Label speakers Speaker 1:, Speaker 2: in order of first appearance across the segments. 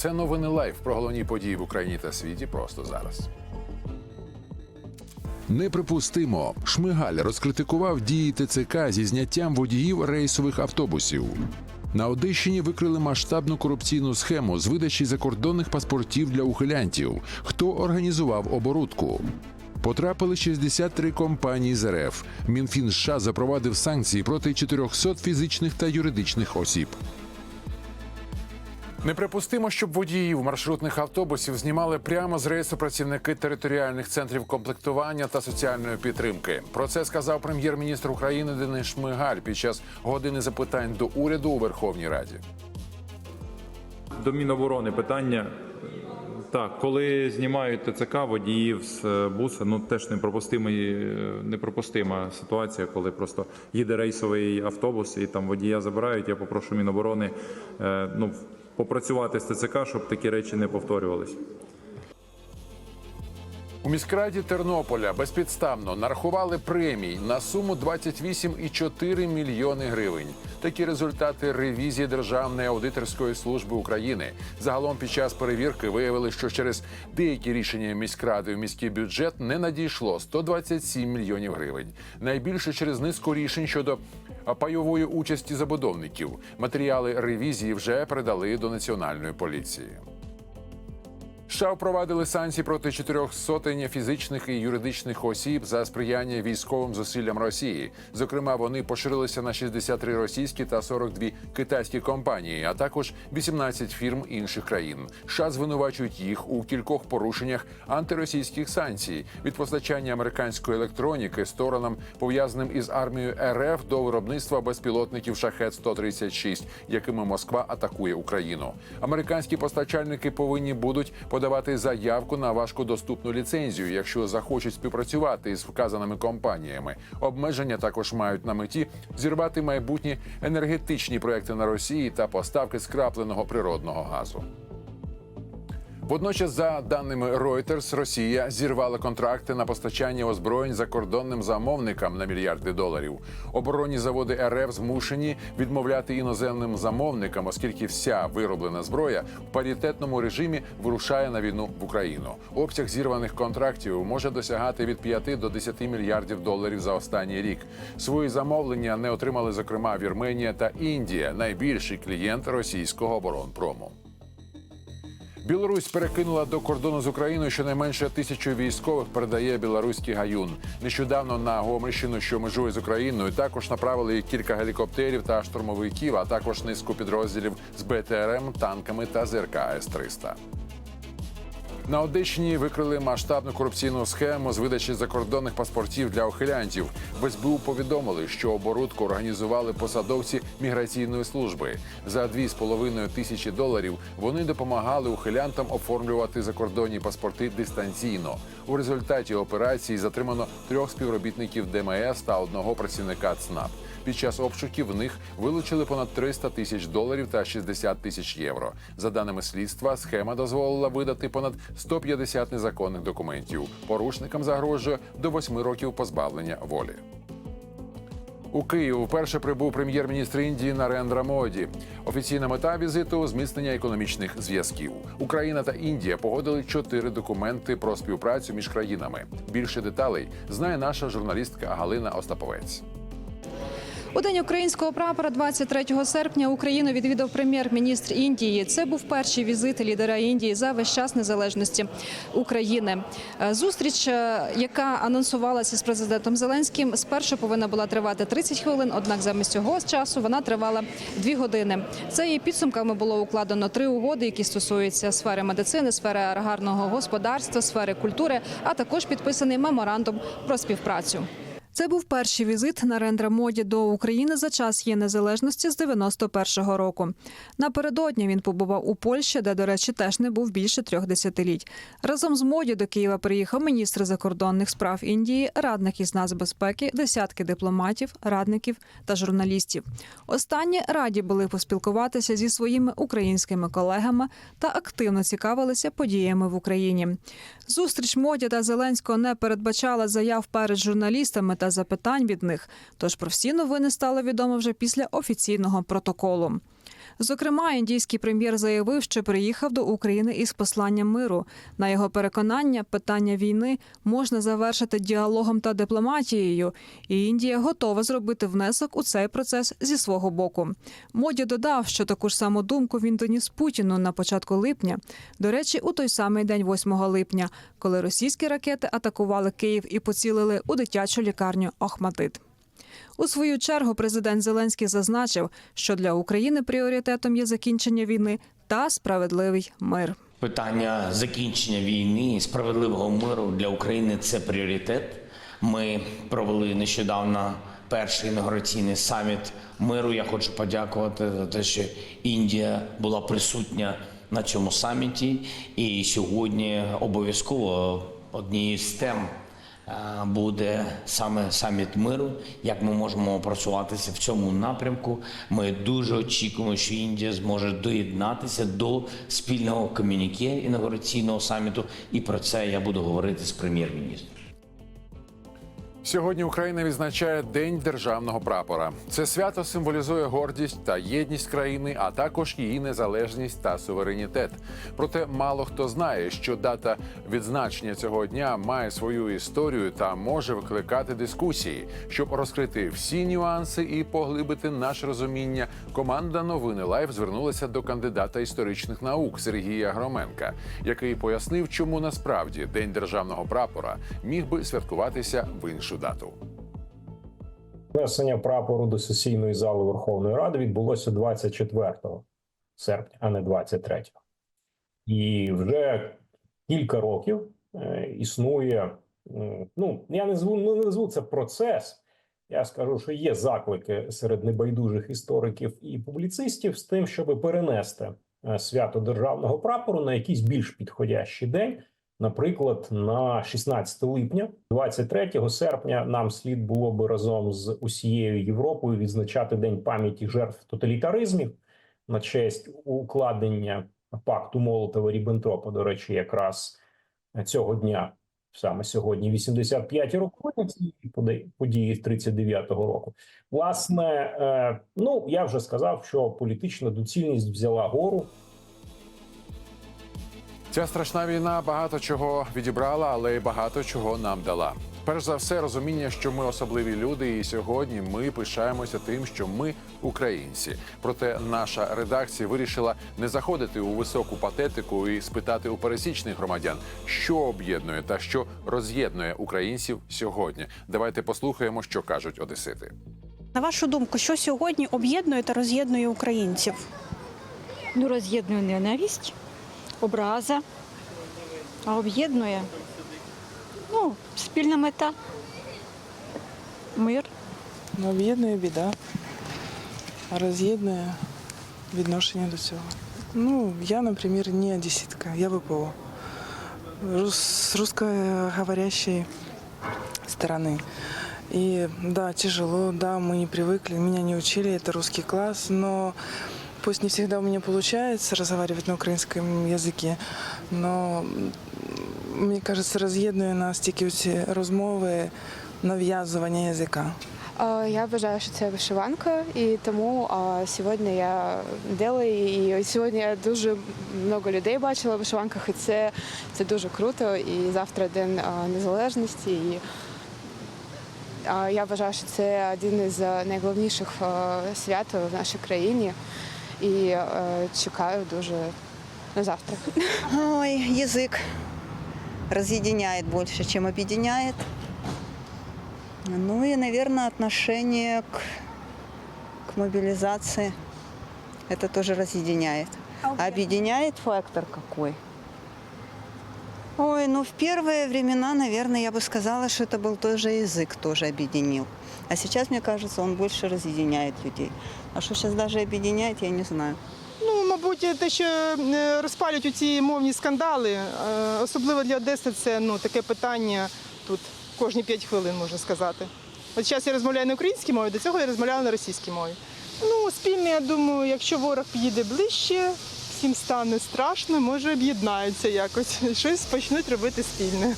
Speaker 1: Це новини лайф про головні події в Україні та світі просто зараз. Неприпустимо. Шмигаль розкритикував дії ТЦК зі зняттям водіїв рейсових автобусів. На Одещині викрили масштабну корупційну схему з видачі закордонних паспортів для ухилянтів. Хто організував оборудку? Потрапили 63 компанії з РФ. Мінфін США запровадив санкції проти 400 фізичних та юридичних осіб. Неприпустимо, щоб водіїв маршрутних автобусів знімали прямо з рейсу працівники територіальних центрів комплектування та соціальної підтримки. Про це сказав прем'єр-міністр України Денис Шмигаль під час години запитань до уряду у Верховній Раді.
Speaker 2: До Міноборони питання. Так, коли знімають ТЦК водіїв з е, буса, ну теж непропустима, непропустима ситуація, коли просто їде рейсовий автобус і там водія забирають. Я попрошу Міноборони е, ну, попрацювати з ТЦК, щоб такі речі не повторювались.
Speaker 1: У міськраді Тернополя безпідставно нарахували премій на суму 28,4 мільйони гривень. Такі результати ревізії Державної аудиторської служби України. Загалом під час перевірки виявили, що через деякі рішення міськради в міський бюджет не надійшло 127 мільйонів гривень. Найбільше через низку рішень щодо пайової участі забудовників. Матеріали ревізії вже передали до національної поліції. США впровадили санкції проти чотирьох сотень фізичних і юридичних осіб за сприяння військовим зусиллям Росії. Зокрема, вони поширилися на 63 російські та 42 китайські компанії, а також 18 фірм інших країн. США звинувачують їх у кількох порушеннях антиросійських санкцій від постачання американської електроніки сторонам, пов'язаним із армією РФ до виробництва безпілотників шахет 136 якими Москва атакує Україну. Американські постачальники повинні будуть подавати заявку на важкодоступну ліцензію, якщо захочуть співпрацювати із вказаними компаніями. Обмеження також мають на меті зірвати майбутні енергетичні проекти на Росії та поставки скрапленого природного газу. Водночас, за даними Reuters, Росія зірвала контракти на постачання озброєнь закордонним замовникам на мільярди доларів. Оборонні заводи РФ змушені відмовляти іноземним замовникам, оскільки вся вироблена зброя в паритетному режимі вирушає на війну в Україну. Обсяг зірваних контрактів може досягати від 5 до 10 мільярдів доларів за останній рік. Свої замовлення не отримали зокрема Вірменія та Індія, найбільший клієнт російського оборонпрому. Білорусь перекинула до кордону з Україною щонайменше тисячу військових. Передає білоруський гаюн. Нещодавно на Гомельщину, що межує з Україною, також направили кілька гелікоптерів та штурмовиків, а також низку підрозділів з БТРМ, танками та ЗРК С-300. На Одещині викрили масштабну корупційну схему з видачі закордонних паспортів для ухилянтів. В СБУ повідомили, що оборудку організували посадовці міграційної служби. За 2,5 тисячі доларів вони допомагали ухилянтам оформлювати закордонні паспорти дистанційно. У результаті операції затримано трьох співробітників ДМС та одного працівника ЦНАП. Під час обшуків в них вилучили понад 300 тисяч доларів та 60 тисяч євро. За даними слідства, схема дозволила видати понад 150 незаконних документів. Порушникам загрожує до 8 років позбавлення волі. У Київ вперше прибув прем'єр-міністр Індії Нарендра Моді. Офіційна мета візиту зміцнення економічних зв'язків. Україна та Індія погодили чотири документи про співпрацю між країнами. Більше деталей знає наша журналістка Галина Остаповець.
Speaker 3: У день українського прапора, 23 серпня, Україну відвідав прем'єр-міністр Індії. Це був перший візит лідера Індії за весь час незалежності України. Е, Зустріч, е, яка анонсувалася з президентом Зеленським, спершу повинна була тривати 30 хвилин. Однак замість цього часу вона тривала 2 години. За її підсумками було укладено три угоди, які стосуються сфери медицини, сфери аграрного господарства, сфери культури, а також підписаний меморандум про співпрацю. Це був перший візит Нарендра Моді до України за час її незалежності з 91-го року. Напередодні він побував у Польщі, де, до речі, теж не був більше трьох десятиліть. Разом з Моді до Києва приїхав міністр закордонних справ Індії, радник із нацбезпеки, десятки дипломатів, радників та журналістів. Останні раді були поспілкуватися зі своїми українськими колегами та активно цікавилися подіями в Україні. Зустріч Моді та Зеленського не передбачала заяв перед журналістами та запитань від них. Тож про всі новини стало відомо вже після офіційного протоколу. Зокрема, індійський прем'єр заявив, що приїхав до України із посланням миру. На його переконання, питання війни можна завершити діалогом та дипломатією, і Індія готова зробити внесок у цей процес зі свого боку. Моді додав, що таку ж саму думку він доніс Путіну на початку липня. До речі, у той самий день, 8 липня, коли російські ракети атакували Київ і поцілили у дитячу лікарню Охматит. У свою чергу президент Зеленський зазначив, що для України пріоритетом є закінчення війни та справедливий мир.
Speaker 4: Питання закінчення війни і справедливого миру для України це пріоритет. Ми провели нещодавно перший інаугураційний саміт миру. Я хочу подякувати за те, що Індія була присутня на цьому саміті. І сьогодні обов'язково однією з тем буде саме саміт миру. Як ми можемо просуватися в цьому напрямку? Ми дуже очікуємо, що Індія зможе доєднатися до спільного комюніке інаугураційного саміту, і про це я буду говорити з прем'єр-міністром.
Speaker 1: Сьогодні Україна відзначає День державного прапора. Це свято символізує гордість та єдність країни, а також її незалежність та суверенітет. Проте мало хто знає, що дата відзначення цього дня має свою історію та може викликати дискусії. Щоб розкрити всі нюанси і поглибити наше розуміння, команда новини Лайф звернулася до кандидата історичних наук Сергія Громенка, який пояснив, чому насправді День державного прапора міг би святкуватися в іншу дату.
Speaker 5: Внесення прапору до сесійної зали Верховної Ради відбулося 24 серпня, а не 23. І вже кілька років е, існує. Ну, я не зву, ну, не назву це процес. Я скажу, що є заклики серед небайдужих істориків і публіцистів з тим, щоб перенести е, свято державного прапору на якийсь більш підходящий день. Наприклад, на 16 липня, 23 серпня, нам слід було би разом з усією Європою відзначати День пам'яті жертв тоталітаризмів на честь укладення пакту Молотова Ріббентропа. До речі, якраз цього дня, саме сьогодні, 85 років цієї події з 39-го року. Власне, е, ну я вже сказав, що політична доцільність взяла гору.
Speaker 1: Ця страшна війна багато чого відібрала, але й багато чого нам дала. Перш за все, розуміння, що ми особливі люди, і сьогодні ми пишаємося тим, що ми українці. Проте наша редакція вирішила не заходити у високу патетику і спитати у пересічних громадян, що об'єднує та що роз'єднує українців сьогодні. Давайте послухаємо, що кажуть одесити.
Speaker 6: На вашу думку, що сьогодні об'єднує та роз'єднує українців?
Speaker 7: Ну, роз'єднує ненависть, образа, а об'єднує ну, спільна мета, мир.
Speaker 8: Ну, Об'єднує біда, а роз'єднує відношення до цього. Ну, я, наприклад, не одеситка, я ВПО. Рус, с русскоговорящей стороны. И да, тяжело, да, мы не привыкли, меня не учили, это русский класс, но пусть не всегда у меня получается разговаривать на украинском языке, но мені кажется, роз'єднує нас тільки ці розмови, нав'язування язика.
Speaker 9: Я вважаю, що це вишиванка, і тому а, сьогодні я делаю, і сьогодні я дуже багато людей бачила в вишиванках, і це, це дуже круто. І завтра день а, незалежності. І, а, я вважаю, що це один із найголовніших а, свят в нашій країні І е, чекаю дуже на завтра.
Speaker 10: Ой, язык разъединяет больше, чем объединяет. Ну и, наверное, отношение к, к мобилизации. Это тоже разъединяет. А объединяет фактор какой? Ой, ну в первые времена, наверное, я бы сказала, что это был тоже язык, тоже объединил. А сейчас, мне кажется, он больше разъединяет людей. А что сейчас даже объединяет, я не знаю.
Speaker 11: Ну, мабуть, те, що е, розпалюють ці мовні скандали, е, особливо для Одеси, це ну, таке питання тут кожні 5 хвилин, можна сказати. От зараз я розмовляю на українській мові, до цього я розмовляла на російській мові. Ну, спільне, я думаю, якщо ворог підійде ближче, всім стане страшно, може об'єднаються якось, щось почнуть робити спільне.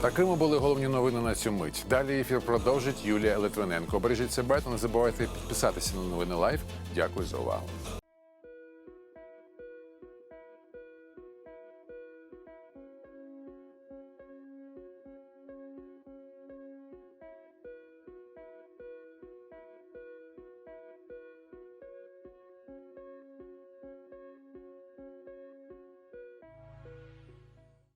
Speaker 1: Такими були головні новини на цю мить. Далі ефір продовжить Юлія Литвиненко. Бережіть себе та не забувайте підписатися на новини Лайф. Дякую за увагу.